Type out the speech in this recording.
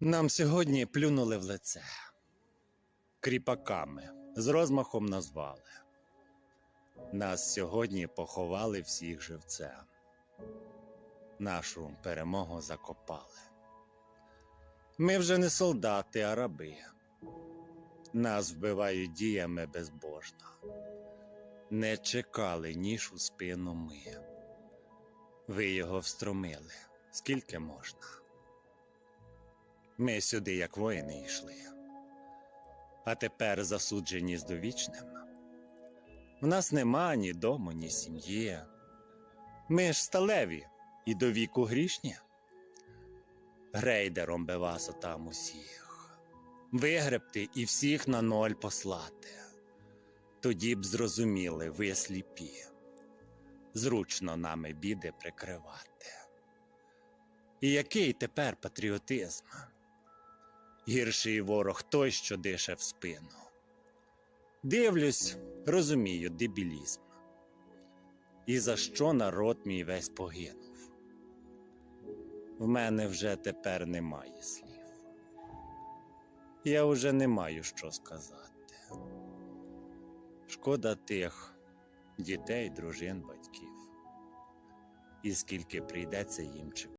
Нам сьогодні плюнули в лице. Кріпаками з розмахом назвали. Нас сьогодні поховали всіх живцем. Нашу перемогу закопали. Ми вже не солдати, а раби. Нас вбивають діями безбожно. Не чекали ніж у спину ми. Ви його встромили, скільки можна. Ми сюди, як воїни, йшли. А тепер засуджені з довічним. В нас нема ні дому, ні сім'ї. Ми ж сталеві і до віку грішні. Грейдером би вас отам усіх. Вигребти і всіх на ноль послати. Тоді б зрозуміли, ви сліпі. Зручно нами біди прикривати. І який тепер патріотизм? Гірший ворог той, що дише в спину. Дивлюсь, розумію дебілізм. І за що народ мій весь погинув? В мене вже тепер немає слів. Я вже не маю що сказати. Шкода тих дітей, дружин, батьків. І скільки прийдеться їм чекати.